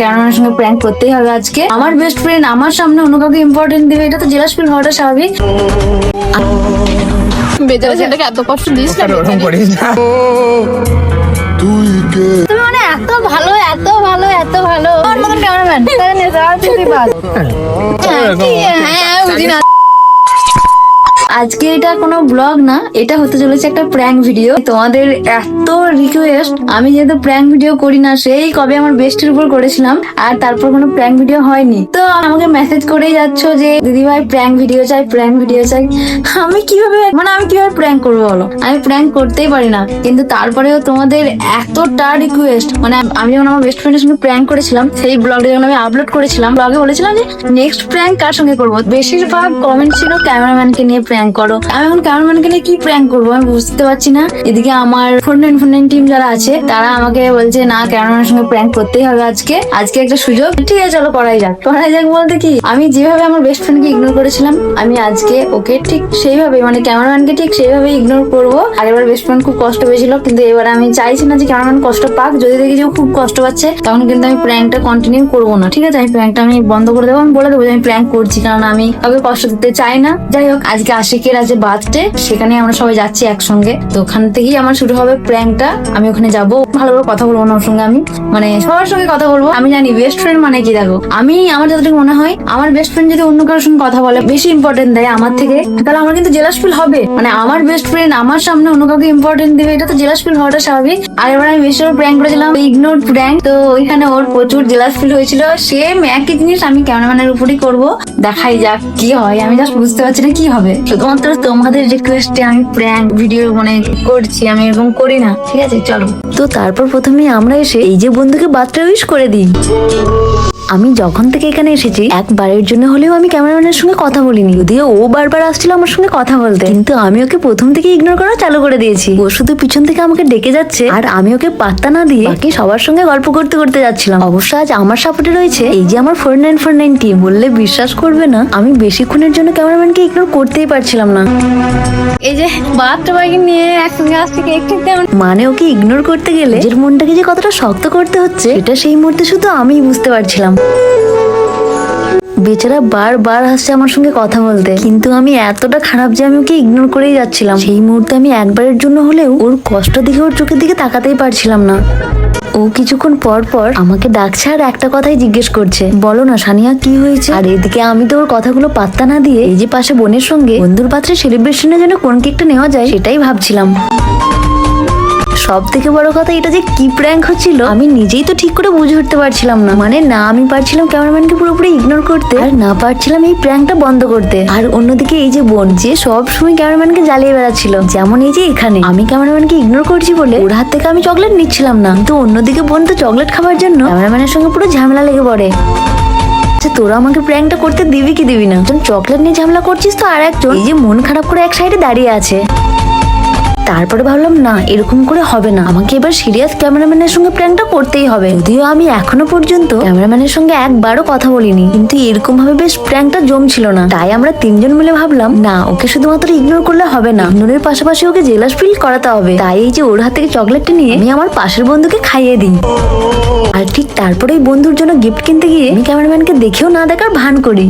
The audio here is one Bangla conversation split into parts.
কেন আমার সঙ্গে প্র্যাঙ্ক করতেই হবে আজকে। আমার বেস্ট ফ্রেন্ড আমার সামনে অন্য কাউকে ইম্পর্টেন্ট দিবে এটা তো জেলাস ফিল হওয়াটা স্বাভাবিক। বেচারা ছেলেটাকে এত কষ্ট দিস না। তুমি মানে এত ভালো এত ভালো এত ভালো। আমার মতন ক্যামেরাম্যান হ্যাঁ বুঝি না। আজকে এটা কোনো ব্লগ না, এটা হতে চলেছে একটা প্র্যাঙ্ক ভিডিও তোমাদের এত রিকোয়েস্ট আমি যেহেতু প্র্যাঙ্ক ভিডিও করি না, সেই কবে আমার বেস্টের উপর করেছিলাম, আর তারপর কোনো প্র্যাঙ্ক ভিডিও হয়নি। তো আমাকে মেসেজ করেই যাচ্ছ যে দিদি ভাই প্র্যাঙ্ক ভিডিও চাই প্র্যাঙ্ক ভিডিও চাই। আমি কীভাবে মানে আমি কীভাবে প্র্যাঙ্ক করব বলো? আমি প্র্যাঙ্ক করতেই পারি না। কিন্তু তারপরেও তোমাদের এতটা রিকোয়েস্ট মানে আমি যখন আমার বেস্ট ফ্রেন্ডের সঙ্গে প্র্যাঙ্ক করেছিলাম, সেই ব্লগটা যখন আমি আপলোড করেছিলাম ব্লগে বলেছিলাম যে নেক্সট প্র্যাঙ্ক কার সঙ্গে করব? বেশিরভাগ কমেন্ট ছিল ক্যামেরাম্যানকে নিয়ে করো। আমি এখন ক্যামেরাম্যানকে নিয়ে কি প্র্যাঙ্ক করব আমি বুঝতে পারছি না। এদিকে আমার নাইন ফোন টিম যারা আছে, তারা আমাকে বলছে, না ক্যামেরাম্যানের সঙ্গে প্র্যাঙ্ক করতেই হবে আজকে। আজকে একটা সুযোগ। ঠিক আছে, চলো, করাই যাক। করাই যাক বলতে কি, আমি যেভাবে আমার বেস্ট ফ্রেন্ডকে ইগনোর করেছিলাম, আমি আজকে ওকে ঠিক সেইভাবে মানে ক্যামেরাম্যানকে ঠিক সেইভাবে ইগনোর করব। আগেরবার বেস্ট ফ্রেন্ড খুব কষ্ট পেয়েছিল, কিন্তু এবার আমি চাইছি না যে ক্যামেরাম্যান কষ্ট পাক। যদি দেখি যে খুব কষ্ট পাচ্ছে, তখন কিন্তু আমি প্র্যাঙ্কটা কন্টিনিউ করব না। ঠিক আছে, আমি প্র্যাঙ্কটা আমি বন্ধ করে দেবো, আমি বলে দেবো যে আমি প্র্যাঙ্ক করছি, কারণ আমি কাউকে কষ্ট দিতে চাই না। যাই হোক, আজকে আশিকের আছে বার্থডে সেখানে আমরা সবাই যাচ্ছি একসঙ্গে। তো ওখান থেকেই আমার শুরু হবে প্র্যাঙ্কটা। আমি ওখানে যাব। ভালোভাবে কথা বলব ওর সঙ্গে আমি। মানে সবার সঙ্গে কথা বলব। আমি জানি বেস্ট ফ্রেন্ড মানে কি, দেখো। আমি, আমার যতটুকু মনে হয়, আমার বেস্ট ফ্রেন্ড যদি অন্য কারোর সঙ্গে কথা বলে, বেশি ইম্পর্টেন্ট দেয় আমার থেকে। তাহলে আমার কিন্তু জেলাস ফিল হবে। মানে আমার বেস্ট ফ্রেন্ড আমার সামনে অন্য কাউকে ইম্পর্টেন্ট দিবে, এটা তো জেলাস ফিল হওয়াটা স্বাভাবিক। আর এবার আমি বেশি প্র্যাঙ্ক করেছিলাম ইগনোর প্র্যাঙ্ক তো ওইখানে ওর প্রচুর জেলাস ফিল হয়েছিল। সেম একই জিনিস আমি ক্যামেরাম্যানের উপরই করব। দেখাই যাক কি হয়। আমি জাস্ট বুঝতে পারছি না কি হবে। শুধুমাত্র তোমাদের রিকোয়েস্টে আমি প্র্যাঙ্ক ভিডিও মানে করছি, আমি এরকম করি না, ঠিক আছে? চলো। তো তারপর প্রথমে আমরা এসে এই যে বন্ধুকে বার্থডে উইশ করে দিই। আমি যখন থেকে এখানে এসেছি একবারের জন্য হলেও আমি ক্যামেরাম্যানের সঙ্গে কথা বলিনি। যদিও ও বারবার আসছিল আমার সঙ্গে কথা বলতে। কিন্তু আমি ওকে প্রথম থেকে ইগনোর করা চালু করে দিয়েছি। ও শুধু পিছন থেকে আমাকে ডেকে যাচ্ছে আর আমি ওকে পাত্তা না দিয়ে বাকি সবার সঙ্গে গল্প করতে করতে যাচ্ছিলাম। অবশ্য আজ আমার সাপোর্টে রয়েছে এই যে আমার four nine four nine team বললে বিশ্বাস করবে না, আমি বেশিক্ষণের জন্য ক্যামেরাম্যানকে ইগনোর করতেই পারছিলাম না। এই যে বাচ্চা বাইকে নিয়ে একসঙ্গে আসছে কেক খেতে মানে ওকে ইগনোর করতে গেলে নিজের মনটাকে যে কতটা শক্ত করতে হচ্ছে এটা সেই মুহূর্তে শুধু আমিই বুঝতে পারছিলাম। বেচারা বারবার আসছে আমার সঙ্গে কথা বলতে। কিন্তু আমি এতটা খারাপ যে আমি ওকে ইগনোর করেই যাচ্ছিলাম। সেই মুহূর্তে আমি একবারের জন্য হলেও ওর কষ্ট দিকে ওর চোখের দিকে তাকাতেই পারছিলাম না। ও কিছুক্ষণ পর পর আমাকে ডাকছে আর একটা কথাই জিজ্ঞেস করছে। বলো না, সানিয়া, কি হয়েছে? আর এদিকে আমি তো ওর কথাগুলো পাত্তা না দিয়ে এই যে পাশে বোনের সঙ্গে বন্ধুর পাত্রে সেলিব্রেশনের জন্য কোন কেকটা নেওয়া যায় সেটাই ভাবছিলাম। সব থেকে বড় কথা এটা যে কি প্র্যাঙ্ক হচ্ছিল, আমি নিজেই তো ঠিক করে বুঝে উঠতে পারছিলাম না। মানে না, আমি পারছিলাম ক্যামেরাম্যানকে পুরোপুরি ইগনোর করতে, আর না পারছিলাম এই প্র্যাঙ্কটা বন্ধ করতে। আর অন্যদিকে এই যে বোন, যে সব সময় ক্যামেরাম্যানকে জ্বালিয়ে বেড়াচ্ছিল, যেমন এই যে এখানে। আমি ক্যামেরাম্যানকে ইগনোর করছি বলে ওর হাত থেকে আমি চকলেট নিচ্ছিলাম না। কিন্তু অন্যদিকে বোন তো চকলেট খাওয়ার জন্য ক্যামেরাম্যানের সঙ্গে পুরো ঝামেলা লেগে পড়ে। আচ্ছা তোরা আমাকে প্র্যাঙ্কটা করতে দিবি কি দিবি না? চকলেট নিয়ে ঝামেলা করছিস তো আর একজন এই যে মন খারাপ করে এক সাইডে দাঁড়িয়ে আছে। তারপরে ভাবলাম না এরকম করে হবে না। আমাকে এবার সিরিয়াস ক্যামেরাম্যানের সঙ্গে প্ল্যানটা করতেই হবে। যদিও আমি এখনও পর্যন্ত ক্যামেরাম্যানের সঙ্গে একবারও কথা বলিনি কিন্তু এরকম ভাবে বেশ প্র্যাঙ্কটা জমছিল না। তাই আমরা তিনজন মিলে ভাবলাম না ওকে শুধুমাত্র ইগনোর করলে হবে না। ইগনোরের পাশাপাশি ওকে জেলাস ফিল করাতে হবে। তাই এই যে ওর হাত থেকে চকলেটটা নিয়ে আমি আমার পাশের বন্ধুকে খাইয়ে দিই। আর ঠিক তারপরে ওই বন্ধুর জন্য গিফট কিনতে গিয়ে আমি ক্যামেরাম্যানকে দেখেও না দেখার ভান করি।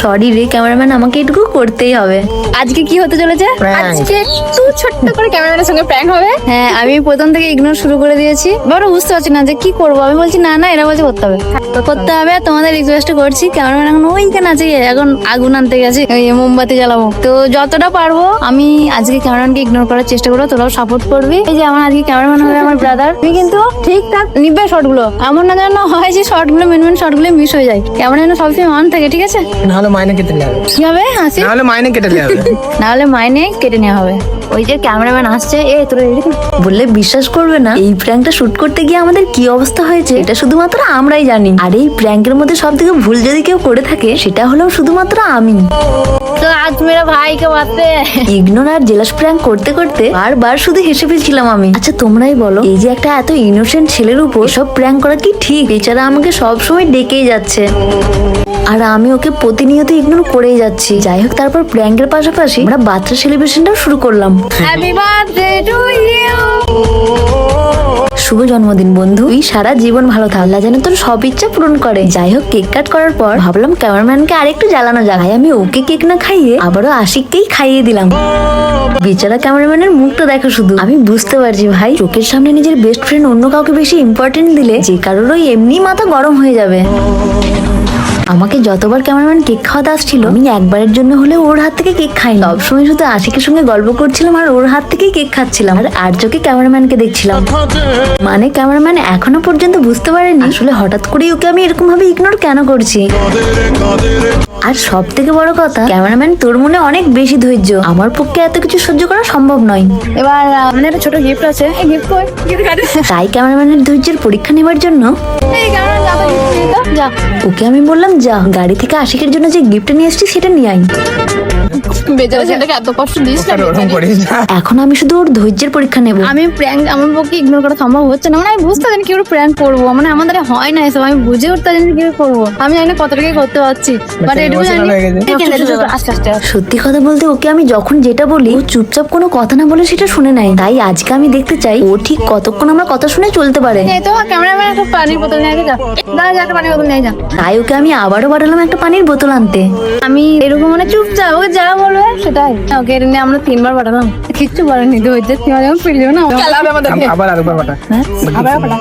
সরি রে ক্যামেরাম্যান আমাকে এটুকু করতেই হবে। আজকে কি হতে চলেছে? আজকে একটু ছোট্ট করে ক্যামেরাম্যানের সঙ্গে প্র্যাঙ্ক হবে? হ্যাঁ আমি প্রথম থেকে ইগনোর শুরু করে দিয়েছি। এবারও বুঝতে পারছি না যে কি করব। আমি বলছি না না এরা বলছে করতে হবে। তো করতে হবে। তোমাদের রিকোয়েস্ট করছি। ক্যামেরাম্যান এখন ওইখানে আছে এখন আগুন আনতে গেছে মোমবাতি জ্বালাবো। তো যতটা পারব আমি আজকে ক্যামেরাম্যানকে ইগনোর করার চেষ্টা করব তোরাও সাপোর্ট করবি। এই যে আমার আজকে ক্যামেরাম্যান হবে আমার ব্রাদার তুমি কিন্তু ঠিকঠাক নিবে শর্টগুলো এমন না যেন হয় যে শর্টগুলো মেন মেন শর্টগুলো মিস হয়ে যায়। ক্যামেরা যেন সবসময় অন থাকে ঠিক আছে? নাহলে মাইনে কেটে নেওয়া হবে। কি হবে? হাসি? নাহলে মাইনে কেটে নেওয়া হবে। নাহলে মাইনে কেটে নেওয়া হবে। ওই যে ক্যামেরাম্যান আসছে, এ তোরা বললে বিশ্বাস করবে না? এই প্র্যাঙ্কটা শুট করতে গিয়ে আমাদের কি অবস্থা হয়েছে? এটা শুধুমাত্র আমরাই জানি। আর এই প্র্যাঙ্কের মধ্যে সব থেকে ভুল যদি কেউ করে থাকে, সেটা হলো শুধুমাত্র আমি। তো আজ মেরা ভাইকে বাতে ইগনোর আর জেলাস প্র্যাঙ্ক করতে করতে বারবার শুধু হেসে ফেলছিলাম আমি। আচ্ছা তোমরাই বলো এই যে একটা এত ইনোসেন্ট ছেলের উপর সব প্র্যাঙ্ক করা কি ঠিক? বেচারা আমাকে সব সময় ডেকেই যাচ্ছে। আর আমি ওকে প্রতিনিয়ত ইগনোর করেই যাচ্ছি। যাই হোক তারপর প্র্যাঙ্কের পাশাপাশি আমরা বাচ্চা সেলিব্রেশনটাও শুরু করলাম। হ্যাপি বার্থডে টু ইউ শুভ জন্মদিন, বন্ধু। তুই সারা জীবন ভালো থাক। আল্লাহ যেন তোর সব ইচ্ছা পূরণ করে। যাই হোক, কেক কাট করার পর ভাবলাম ক্যামেরাম্যানকে আরেকটু জ্বালানো যাক। আমি ওকে কেক না খাইয়ে আবারও আশিককেই খাইয়ে দিলাম। বিচারা ক্যামেরাম্যানের মুখটা দেখো শুধু। আমি বুঝতে পারছি ভাই, চোখের সামনে নিজের বেস্ট ফ্রেন্ড অন্য কাউকে বেশি ইম্পর্টেন্ট দিলে যে কারোরই এমনি মাথা গরম হয়ে যাবে। আমাকে যতবার ক্যামেরাম্যান কেক খাওয়াতে আসছিল আমি একবারের জন্য হলে ওর হাত থেকে কেক খাই সবসময় শুধু আশিকের সঙ্গে গল্প করছিলাম আর ওর হাত থেকেই কেক খাচ্ছিলাম। আর আর চোখে ক্যামেরাম্যানকে দেখছিলাম। মানে ক্যামেরাম্যান এখনও পর্যন্ত বুঝতে পারেনি আসলে হঠাৎ করেই ওকে আমি এরকম ভাবে ইগনোর কেন করছি। আর সব থেকে বড় কথা ক্যামেরাম্যান তোর মনে অনেক বেশি ধৈর্য। আমার পক্ষে এত কিছু সহ্য করা সম্ভব নয়। এবার আমাদের একটা ছোট গিফট আছে। তাই ক্যামেরাম্যানের ধৈর্যের পরীক্ষা নেবার জন্য ওকে আমি বললাম যা গাড়ি থেকে আশিকের জন্য যে গিফট নিয়ে এসেছি সেটা নিয়ে আই এত কষ্ট দিস না। এখন আমি শুধু ওর ধৈর্যের পরীক্ষা নেব। আমি প্র্যাঙ্ক আমার পক্ষে ইগনোর করা সম্ভব হচ্ছে না। মানে আমি বুঝতে জানি কি করে প্র্যাঙ্ক করব। মানে আমাদের হয় না এসব আমি বুঝে উঠতে জানি কি করব। আমি জানি না কতটাকে করতে পারছি। বাট এটুকু জানি আস্তে আস্তে আস্তে। সত্যি কথা বলতে ওকে আমি যখন যেটা বলি ও চুপচাপ কোনো কথা না বলে সেটা শুনে নেয়। তাই আজকে আমি দেখতে চাই ও ঠিক কতক্ষণ আমার কথা শুনে চলতে পারে। তো ক্যামেরাম্যান একটা পানির বোতল নিয়ে যা। দাঁড়া যা একটা পানির বোতল নিয়ে যা। তাই ওকে আমি আবারও পাঠালাম একটা পানির বোতল আনতে। আমি এরকম মানে চুপচাপ ওকে যা বলবে সেটাই। ওকে এটা নিয়ে আমরা তিনবার পাঠালাম কিচ্ছু বলেনি তো হচ্ছে তিনবার যখন ফিরল না আবার আরেকবার পাঠা আবার পাঠা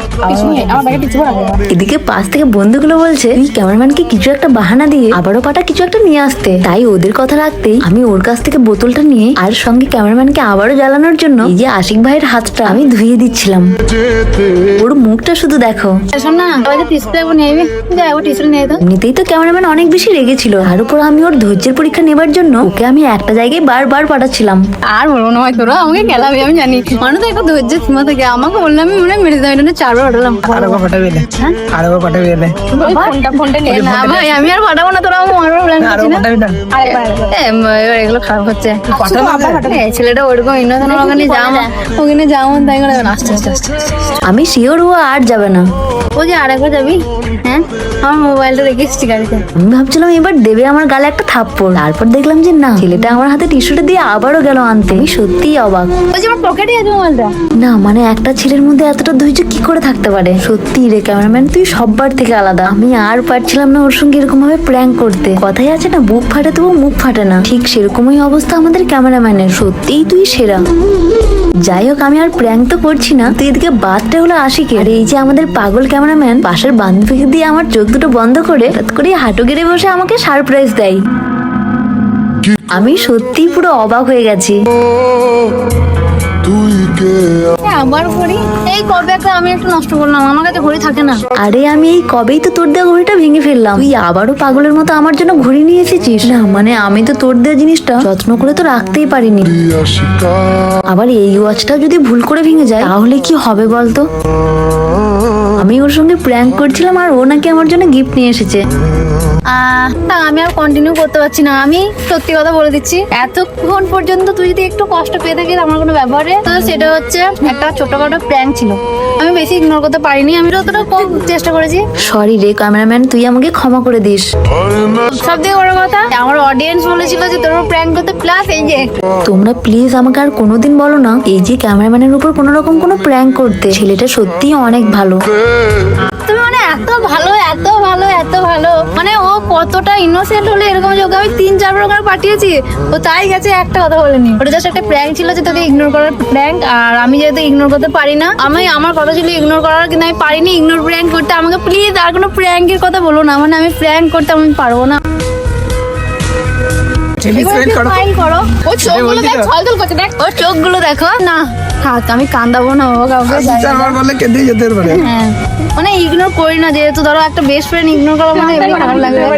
এদিকে পাশ থেকে বন্ধুগুলো বলছে তুই ক্যামেরাম্যানকে কিছু একটা বাহানা দিয়ে আবারও পাটা কিছু একটা নিয়ে আসতে। তাই ওদের কথা রাখতেই আমি ওর কাছ থেকে বোতলটা নিয়ে আর সঙ্গে ক্যামেরাম্যানকে আবারও জ্বালানোর জন্য এই যে আশিক ভাইয়ের হাতটা আমি ধুয়ে দিচ্ছিলাম। ওর মুখটা শুধু দেখো। যে যা এমনিতেই তো ক্যামেরাম্যান অনেক বেশি রেগেছিল। তার উপর আমি ওর ধৈর্যের পরীক্ষা নেবার জন্য ওকে আমি একটা জায়গায় বারবার পাঠাচ্ছিলাম। আর বলব না ভাই তোরা আমাকে খেলাবি আমি জানি। মানুষ একটা ধৈর্যের সীমা থাকে আমাকে আমি মনে হয় মেরে এটা চারবার পাঠালাম। আরেকবার পাঠাবি এলে আরেকবার পাঠাবি এলে ফোনটা ফোনটা নিয়ে না আমি- আমি আর পাঠাবো না তোরা মারবার প্ল্যান না? এবার এগুলো খারাপ হচ্ছে। ছেলেটা ওরকম ওখানে যাও ওখানে যাও তাই করে আস্তে আস্তে আস্তে আমি শিওর ও আর যাবে না। ও যে আরেকবার যাবি? হ্যাঁ আমার মোবাইলটা রেখে এসছি গাড়িতে আমি ভাবছিলাম এবার দেবে আমার গালে একটা থাপ্পড়। তারপর দেখলাম যে না ছেলেটা আমার হাতে টিস্যুটা দিয়ে আবারও গেল আনতে। আমি সত্যিই অবাক। ওই যে আমার পকেটে আছে মোবাইলটা? না মানে একটা ছেলের মধ্যে এতটা ধৈর্য কি করে থাকতে পারে? সত্যি রে ক্যামেরাম্যান তুই সববার থেকে আলাদা। আমি আর পারছিলাম না ওর সঙ্গে এরকম ভাবে প্র্যাঙ্ক করতে। কথাই আছে না বুক ফাটে তবু মুখ ফাটে না। ঠিক সেরকমই অবস্থা আমাদের ক্যামেরাম্যানের। সত্যিই তুই সেরা। যাই হোক আমি আর প্র্যাঙ্ক তো করছি না। তুই এদিকে বাদটা হলো আশিকে আর এই যে আমাদের পাগল ক্যামেরাম্যান পাশের বান্ধবীকে দিয়ে আমার চোখ দুটো বন্ধ করে হঠাৎ করে হাঁটু গেড়ে বসে আমাকে সারপ্রাইজ দেয়। আমি সত্যি পুরো অবাক হয়ে গেছি। আবার ঘড়ি? এই কবে একটা আমি একটু নষ্ট করলাম আমার কাছে ঘড়ি থাকে না। আরে আমি এই কবেই তো তোর দেওয়া ঘড়িটা ভেঙে ফেললাম। তুই আবারও পাগলের মতো আমার জন্য ঘড়ি নিয়ে এসেছিস? না মানে আমি তো তোর দেওয়া জিনিসটা যত্ন করে তো রাখতেই পারিনি। আবার এই ওয়াচটা যদি ভুল করে ভেঙে যায় তাহলে কি হবে বলতো? আমি ওর সঙ্গে প্র্যাঙ্ক করছিলাম আর ও নাকি আমার জন্য গিফট নিয়ে এসেছে। তা আমি আর কন্টিনিউ করতে পারছি না। আমি সত্যি কথা বলে দিচ্ছি এতক্ষণ পর্যন্ত তুই যদি একটু কষ্ট পেয়ে থাকিস আমার কোনো ব্যাপারে তো সেটা হচ্ছে একটা ছোটখাটো প্র্যাঙ্ক ছিল। আমি বেশি ইগনোর করতে পারিনি আমি যতটা কম চেষ্টা করেছি। সরি রে ক্যামেরাম্যান তুই আমাকে ক্ষমা করে দিস। সব থেকে বড় কথা আমার অডিয়েন্স বলেছিল যে তোর প্র্যাঙ্ক করতে প্লাস এই যে তোমরা প্লিজ আমাকে আর কোনোদিন বলো না এই যে ক্যামেরাম্যানের উপর কোনো রকম কোনো প্র্যাঙ্ক করতে ছেলেটা সত্যিই অনেক ভালো। তুমি মানে এত ভালো এত ভালো এত ভালো। মানে ও কতটা ইনোসেন্ট হলে এরকম যোগ আমি তিন চারবার ওখানে পাঠিয়েছি। ও তাই গেছে একটা কথা বলেনি। ওটা জাস্ট একটা প্র্যাঙ্ক ছিল যে তোকে ইগনোর করার প্র্যাঙ্ক আর আমি যেহেতু ইগনোর করতে পারি না আমি আমার কথা ছিল ইগনোর করার কিন্তু আমি পারিনি ইগনোর প্র্যাঙ্ক করতে। আমাকে প্লিজ আর কোনো প্র্যাঙ্কের কথা বলো না মানে আমি প্র্যাঙ্ক করতে আমি পারব না। করো। ও চোখগুলো দেখ। ছলছল করছে। দেখ ওর চোখগুলো দেখো। না। থাক আমি কান্দাবো না ও কাউকে যাই আমার বললে কেঁদেই যেতে পারে। হ্যাঁ। মানে ইগনোর করি না যেহেতু ধরো একটা বেস্ট ফ্রেন্ড ইগনোর করা মানে এমনি খারাপ লাগে। বল।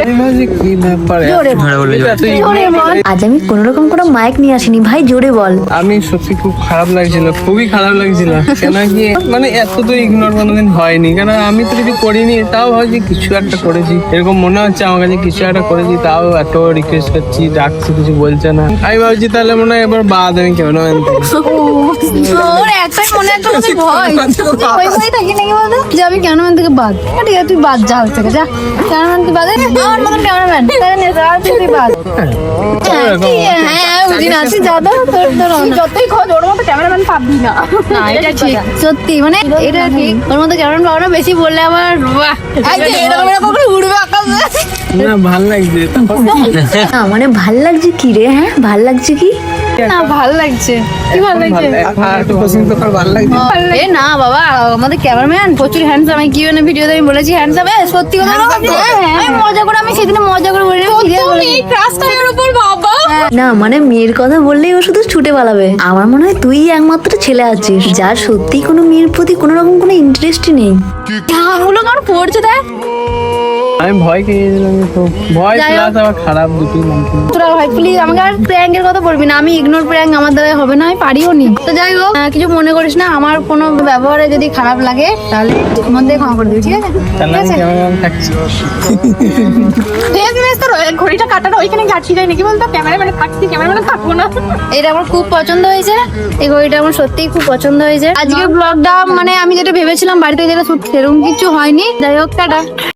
বল। আজ আমি কোনো রকম কোনো মাইক নিয়ে আসিনি ভাই জোরে বল। আমি সত্যি খুব খারাপ লাগছিল খুবই খারাপ লাগছিল। কেন কি মানে এত তো ইগনোর কোনোদিন হয়নি। কেন আমি তো কিছু করিনি তাও ভাবছি কিছু একটা করেছি। এরকম মনে হচ্ছে আমার কাছে কিছু একটা করেছি তাও এত রিকোয়েস্ট করছি ডাকছি কিছু বলছে না। আমি ভাবছি তাহলে মনে হয় এবার বাদ আমি কেমন ওর একটাই মনে একটা মধ্যে ভয়। ভয় ভয় থাকি নাকি বলতো? যে আমি ক্যামেরাম্যান থেকে বাদ। ঠিক আছে, তুই বাদ যা থেকে যা। ক্যামেরাম্যান তুই বাদ। আমার মতন ক্যামেরাম্যান তাই যা বাদ সত্যি মানে এটা ঠিক। ওর মতো ক্যামেরাম্যান বেশি বললে আবার উড়বে আকাশে। না ভালো লাগছে না মানে ভালো লাগছে কি রে হ্যাঁ ভালো লাগছে কি না ভালো লাগছে কি ভালো লাগছে পছন্দ কর ভালো লাগছে এ না বাবা আমাদের ক্যামেরাম্যান প্রচুর হ্যান্ডসাম আমি কি মানে ভিডিওতে আমি বলেছি হ্যান্ডসাম এ সত্যি কথা আমি মজা করে আমি সেদিন মজা করে বলে ক্রাশ টাইমের উপর বাবা না মানে মেয়ের কথা বললেই ও শুধু ছুটে পালাবে আমার মনে হয় তুই একমাত্র ছেলে আছিস যার সত্যি কোনো মেয়ের প্রতি কোনো রকম কোনো ইন্টারেস্টই নেই কারণ পড়ছে দেখ আমি ভয় তো ভয় প্লাস আবার খারাপ দুটোই তোরা ভাই প্লিজ আমাকে আর প্র্যাঙ্কের কথা বলবি না আমি ইগনোর প্র্যাঙ্ক আমার দ্বারা হবে না আমি পারিও নি। তো যাই হোক কিছু মনে করিস না আমার কোনো ব্যবহারে যদি খারাপ লাগে তাহলে মন দিয়ে ক্ষমা করে দিবি ঠিক আছে? ঠিক আমি আছে? থাকছি। ফেসবুক তোর ঘড়িটা কাটাটা ওইখানে গাছি যায় নাকি বলতো? ক্যামেরাম্যানে থাকছি ক্যামেরাম্যানে থাকব না। এটা আমার খুব পছন্দ হয়েছে এই ঘড়িটা আমার সত্যিই খুব পছন্দ হয়েছে। আজকে ব্লগটা মানে আমি যেটা ভেবেছিলাম বাড়িতে যেটা সেরকম কিছু হয়নি। যাই হোক টাটা।